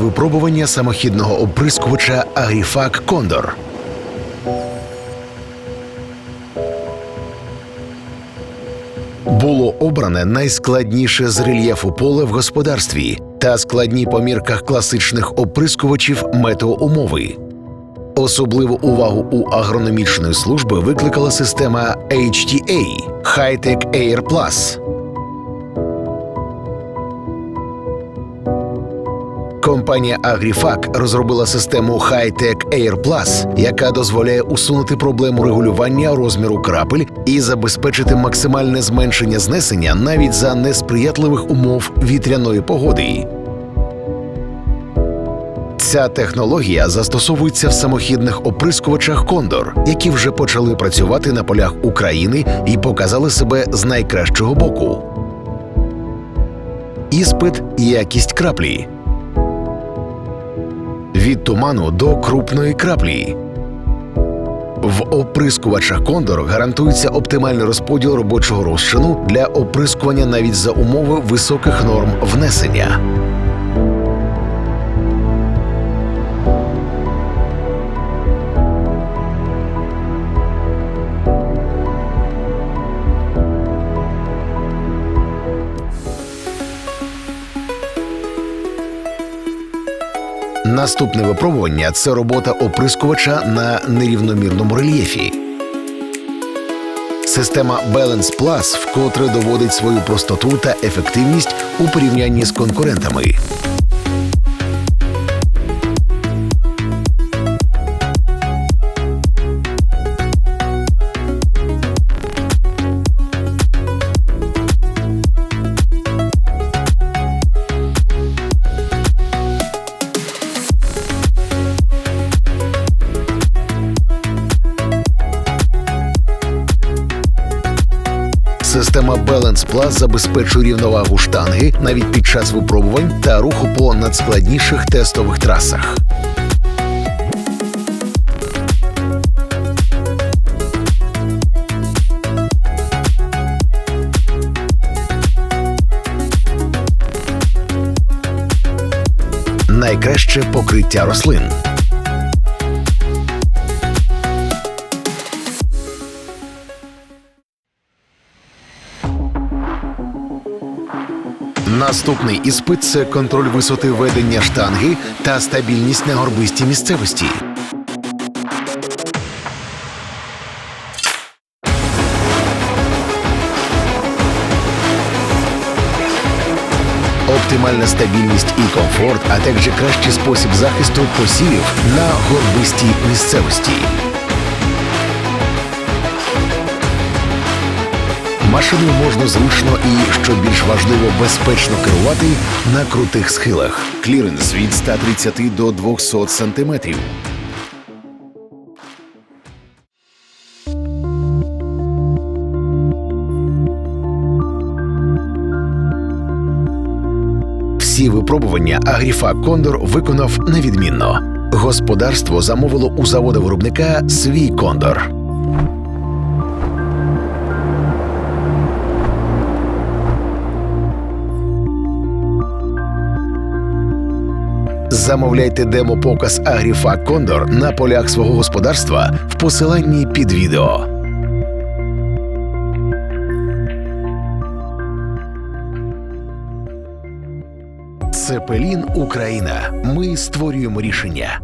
випробування самохідного оприскувача Агріфак Кондор. Було обране найскладніше з рельєфу поле в господарстві та складні по мірках класичних оприскувачів метеоумови. Особливу увагу у агрономічної служби викликала система HTA – High-Tech Air Plus. Компанія Agrifac розробила систему High-Tech Air Plus, яка дозволяє усунути проблему регулювання розміру крапель і забезпечити максимальне зменшення знесення навіть за несприятливих умов вітряної погоди. Ця технологія застосовується в самохідних оприскувачах Кондор, які вже почали працювати на полях України і показали себе з найкращого боку. Іспит якість краплі від туману до крупної краплі. В оприскувачах Кондор гарантується оптимальний розподіл робочого розчину для оприскування навіть за умови високих норм внесення. Наступне випробування це робота оприскувача на нерівномірному рельєфі. Система Balance Plus вкотре доводить свою простоту та ефективність у порівнянні з конкурентами. Система Balance Plus забезпечує рівновагу штанги навіть під час випробувань та руху по надскладніших тестових трасах. Найкраще покриття рослин. Наступний іспит це контроль висоти ведення штанги та стабільність на горбистій місцевості. Оптимальна стабільність і комфорт, а також кращий спосіб захисту посівів на горбистій місцевості. Машиною можна зручно і, що більш важливо, безпечно керувати на крутих схилах. Кліренс від 130 до 200 сантиметрів. Всі випробування Агріфа Кондор виконав невідмінно. Господарство замовило у завода виробника свій кондор. Замовляйте демо-показ Агріфа Кондор на полях свого господарства в посиланні під відео. Цепелін Україна. Ми створюємо рішення.